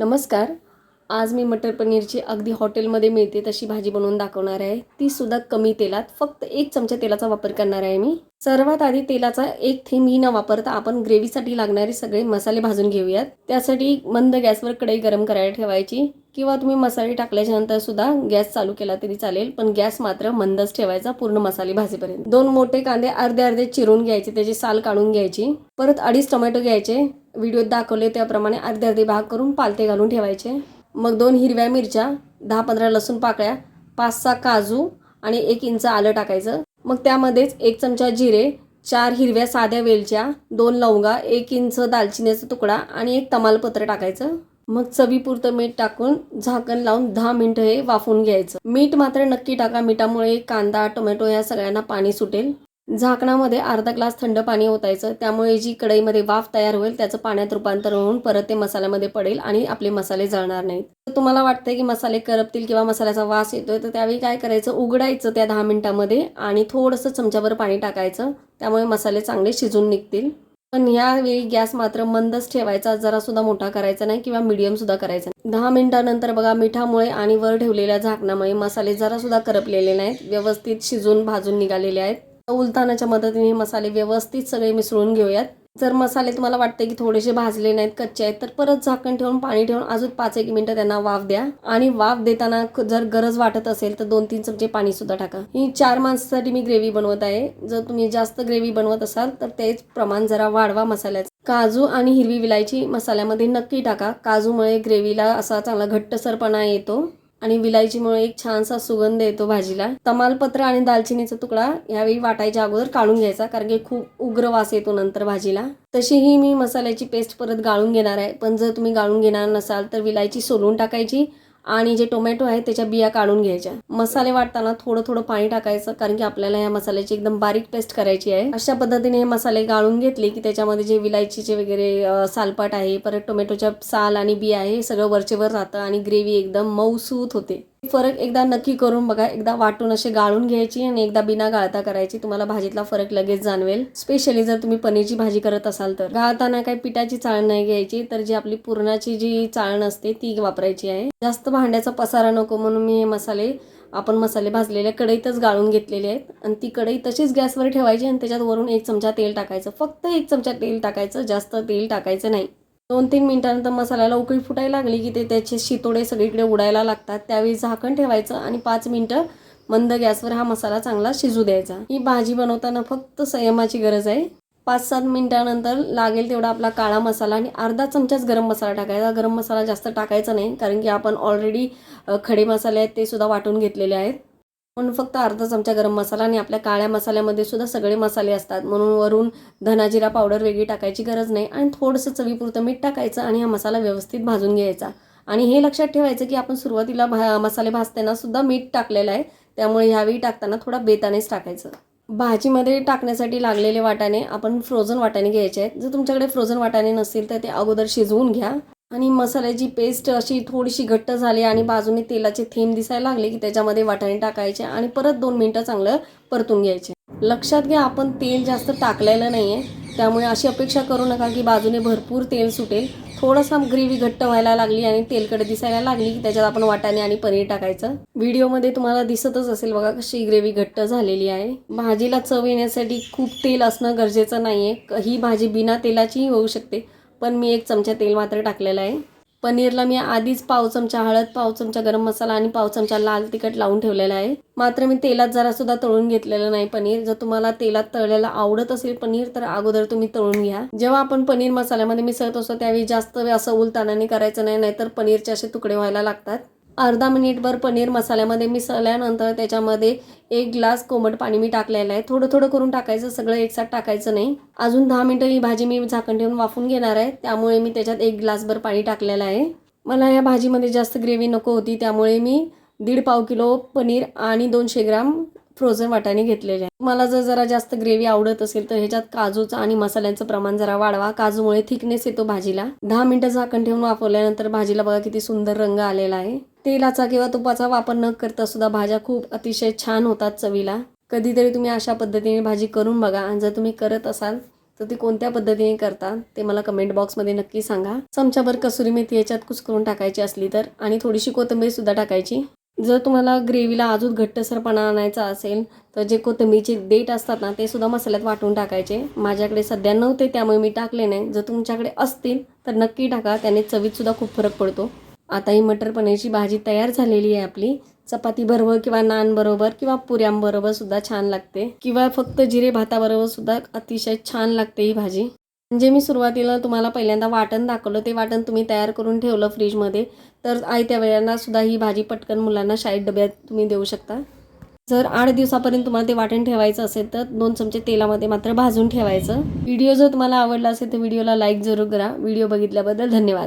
नमस्कार. आज मी मटर पनीरची अगदी हॉटेलमध्ये मिळते तशी भाजी बनवून दाखवणार आहे. ती सुद्धा कमी तेलात फक्त एक चमचा तेलाचा वापर करणार आहे मी. सर्वात आधी तेलाचा एक थेंबही न वापरता आपण ग्रेव्हीसाठी लागणारे सगळे मसाले भाजून घेऊयात. त्यासाठी मंद गॅसवर कढई गरम करायला ठेवायची. किंवा तुम्ही मसाले टाकल्याच्यानंतर सुद्धा गॅस चालू केला तरी चालेल पण गॅस मात्र मंदच ठेवायचा पूर्ण मसाले भाजीपर्यंत. दोन मोठे कांदे अर्धे अर्धे चिरून घ्यायचे त्याची साल काढून घ्यायची. परत अडीच टोमॅटो घ्यायचे. व्हिडिओत दाखवले त्याप्रमाणे अर्धे अर्धे भाग करून पालते घालून ठेवायचे. मग दोन हिरव्या मिरच्या दहा पंधरा लसूण पाकळ्या पाच सहा काजू आणि एक इंच आलं टाकायचं. मग त्यामध्येच एक चमचा जिरे चार हिरव्या साध्या वेलच्या दोन लवंगा एक इंच दालचिनीचा तुकडा आणि एक तमालपत्र टाकायचं. मग चवीपुरतं मीठ टाकून झाकण लावून दहा मिनिटं हे वाफवून घ्यायचं. मीठ मात्र नक्की टाका मिठामुळे कांदा टोमॅटो या सगळ्यांना पाणी सुटेल. झाकणामध्ये अर्धा ग्लास थंड पाणी ओतायचं. त्यामुळे जी कढईमध्ये वाफ तयार होईल त्याचं पाण्यात रूपांतर होऊन परत ते मसाल्यामध्ये पडेल आणि आपले मसाले जळणार नाहीत. तर तुम्हाला वाटतंय की मसाले करपतील किंवा मसाल्याचा वास येतोय तर त्यावेळी काय करायचं? उघडायचं त्या दहा मिनिटामध्ये आणि थोडंसं चमच्याभर पाणी टाकायचं. त्यामुळे मसाले चांगले शिजून निघतील. पण ह्यावेळी गॅस मात्र मंदच ठेवायचा जरा सुद्धा मोठा करायचा नाही किंवा मिडियम सुद्धा करायचा नाही. दहा मिनिटानंतर बघा मिठामुळे आणि वर ठेवलेल्या झाकणामुळे मसाले जरा सुद्धा करपलेले नाहीत. व्यवस्थित शिजून भाजून निघालेले आहेत. उलतानाच्या मदतीने हे मसाले व्यवस्थित सगळे मिसळून घेऊयात. जर मसाले तुम्हाला वाटते की थोडेसे भाजले नाहीत कच्चे आहेत तर परत झाकण ठेवून पाणी ठेवून अजून पाच एक मिनिटं त्यांना वाफ द्या. आणि वाफ देताना जर गरज वाटत असेल तर दोन तीन चमचे पाणी सुद्धा टाका. ही चार माणसासाठी मी ग्रेव्ही बनवत आहे. जर तुम्ही जास्त ग्रेव्ही बनवत असाल तर तेच प्रमाण जरा वाढवा मसाल्याचं. काजू आणि हिरवी विलायची मसाल्यामध्ये नक्की टाका. काजूमुळे ग्रेव्हीला असा चांगला घट्टसरपणा येतो. आणि विलायचीमुळे एक छानसा सुगंध येतो भाजीला. तमालपत्र आणि दालचिनीचा तुकडा यावेळी वाटायच्या अगोदर काढून घ्यायचा कारण की खूप उग्र वास येतो नंतर भाजीला. तशीही मी मसाल्याची पेस्ट परत गाळून घेणार आहे. पण जर तुम्ही गाळून घेणार नसाल तर विलायची सोलून टाकायची. आणि जे टोमॅटो आहे त्याच्या बिया काढून घ्यायच्या. मसाले वाटताना थोडं थोडं पाणी टाकायचं कारण की आपल्याला या मसाल्याची एकदम बारीक पेस्ट करायची आहे. अशा पद्धतीने हे मसाले गाळून घेतले की त्याच्यामध्ये जे विलायचीचे वगैरे सालपाट आहे परत टोमॅटोच्या साल आणि बिया आहे हे सगळं वरचे वर राहतं आणि ग्रेव्ही एकदम मऊसूत होते. फरक एकदा नक्की करून बघा. एकदा वाटून असे गाळून घ्यायची आणि एकदा बिना गाळता करायची. तुम्हाला भाजीतला फरक लगेच जाणवेल. स्पेशली जर तुम्ही पनीरची भाजी करत असाल तर. गाळताना काही पिठाची चाळण नाही घ्यायची. तर जी आपली पुरणाची जी चाळण असते ती वापरायची आहे. जास्त भांड्याचा पसारा नको म्हणून मी हे मसाले आपण मसाले भाजलेले कढईतच गाळून घेतलेले आहेत. आणि ती कढई तशीच गॅसवर ठेवायची आणि त्याच्यात वरून एक चमचा तेल टाकायचं. फक्त एक चमचा तेल टाकायचं. जास्त तेल टाकायचं नाही. दोन तीन मिनिटानंतर मसाल्याला उकळी फुटायला लागली की ते त्याचे शितोडे सगळीकडे उडायला लागतात. त्यावेळी झाकण ठेवायचं आणि पाच मिनटं मंद गॅसवर हा मसाला चांगला शिजू द्यायचा. ही भाजी बनवताना फक्त संयमाची गरज आहे. पाच सात मिनिटानंतर लागेल तेवढा आपला काळा मसाला आणि अर्धा चमचाच गरम मसाला टाकायचा. गरम मसाला जास्त टाकायचा नाही कारण की आपण ऑलरेडी खडे मसाले आहेत ते सुद्धा वाटून घेतलेले आहेत. म्हणून फक्त अर्धा चमचा गरम मसाला आणि आपल्या काळ्या मसाल्यामध्ये सुद्धा सगळे मसाले असतात. म्हणून वरून धनाजिरा पावडर वेगळी टाकायची गरज नाही आणि थोडंसं चवीपुरतं मीठ टाकायचं आणि हा मसाला व्यवस्थित भाजून घ्यायचा. आणि हे लक्षात ठेवायचं की आपण सुरुवातीला भा मसाले भाजताना सुद्धा मीठ टाकलेलं आहे. त्यामुळे ह्यावेळी टाकताना थोडा बेतानेच टाकायचं. भाजीमध्ये टाकण्यासाठी लागलेले वाटाणे आपण फ्रोझन वाटाणे घ्यायचे आहेत. जर तुमच्याकडे फ्रोझन वाटाणे नसतील तर ते अगोदर शिजवून घ्या. आणि मसाल्याची पेस्ट अशी थोडीशी घट्ट झाली आणि बाजूने तेलाचे थेंब दिसायला लागले की त्याच्यामध्ये वाटाणे टाकायचे आणि परत दोन मिनटं चांगलं परतून घ्यायचे. लक्षात घ्या आपण तेल जास्त टाकलेलं नाही आहे त्यामुळे अशी अपेक्षा करू नका की बाजूने भरपूर तेल सुटेल. थोडासा ग्रेव्ही घट्ट व्हायला लागली आणि तेलकडे दिसायला लागली की त्याच्यात आपण वाटाणे आणि पनीर टाकायचं. व्हिडिओमध्ये तुम्हाला दिसतच असेल बघा कशी ग्रेव्ही घट्ट झालेली आहे. भाजीला चव येण्यासाठी खूप तेल असणं गरजेचं नाही आहे ही भाजी बिना तेलाचीही होऊ शकते. पण मी एक चमचा तेल मात्र टाकलेलं आहे. पनीरला मी आधीच पाव चमचा हळद पाव चमचा गरम मसाला आणि पाव चमचा लाल तिखट लावून ठेवलेला आहे. मात्र मी तेलात जरा सुद्धा तळून घेतलेलं नाही पनीर. जर तुम्हाला तेलात तळलेलं आवडत असेल पनीर तर अगोदर तुम्ही तळून घ्या. जेव्हा आपण पनीर मसाल्यामध्ये मिसळत असतो त्यावेळी जास्त वेळ असं उलतानाने करायचं नाही नाहीतर पनीरचे असे तुकडे व्हायला लागतात. अर्धा मिनिटभर पनीर मसाल्यामध्ये मिसळल्यानंतर त्याच्यामध्ये एक ग्लास कोमट पाणी मी टाकलेलं आहे. थोडं थोडं करून टाकायचं सगळं एकसाथ टाकायचं नाही. अजून दहा मिनटं ही भाजी मी झाकण ठेवून वाफून घेणार आहे. त्यामुळे मी त्याच्यात एक ग्लासभर पाणी टाकलेलं आहे. मला या भाजीमध्ये जास्त ग्रेव्ही नको होती त्यामुळे मी दीड पाव किलो पनीर आणि दोनशे ग्राम फ्रोझन वाटाणे घेतलेले आहे मला जर जरा जास्त ग्रेव्ही आवडत असेल तर ह्याच्यात काजूचं आणि मसाल्यांचं प्रमाण जरा वाढवा. काजूमुळे थिकनेस येतो भाजीला. दहा मिनिटं झाकण ठेवून वापरल्यानंतर भाजीला बघा किती सुंदर रंग आलेला आहे. तेलाचा किंवा तुपाचा वापर न करता सुद्धा भाज्या खूप अतिशय छान होतात चवीला. कधीतरी तुम्ही अशा पद्धतीने भाजी करून बघा आणि जर तुम्ही करत असाल तर ती कोणत्या पद्धतीने करता ते मला कमेंट बॉक्समध्ये नक्की सांगा. चमच्याभर कसुरी मेथी याच्यात कुस्करून टाकायची असली तर आणि थोडीशी कोथिंबीर सुद्धा टाकायची. जर तुम्हाला ग्रेव्हीला अजून घट्टसरपणा आणायचा असेल तर जे कोथिंबीरचे देठ असतात ना ते सुद्धा मसाल्यात वाटून टाकायचे. माझ्याकडे सध्या नव्हते त्यामुळे मी टाकले नाही. जर तुमच्याकडे असतील तर नक्की टाका. त्याने चवीतसुद्धा खूप फरक पडतो. आता ही मटर पनीरची भाजी तयार झालेली आहे आपली. चपाती बरोबर किंवा नान बरोबर किंवा पुऱ्यांबरोबर सुद्धा छान लागते. किंवा फक्त जिरे भाताबरोबर सुद्धा अतिशय छान लागते ही भाजी. म्हणजे मी सुरुवातीला तुम्हाला पहिल्यांदा वाटण दाखवलं ते वाटण तुम्ही तयार करून ठेवलं फ्रीजमध्ये. तर आयत्या वेळांना सुद्धा ही भाजी पटकन मुलांना शाळेत डब्यात तुम्ही देऊ शकता. जर आठ दिवसापर्यंत तुम्हाला ते वाटण ठेवायचं असेल तर दोन चमचे तेलामध्ये मात्र भाजून ठेवायचं. व्हिडिओ जर तुम्हाला आवडला असेल तर व्हिडिओला लाईक जरूर करा. व्हिडिओ बघितल्याबद्दल धन्यवाद.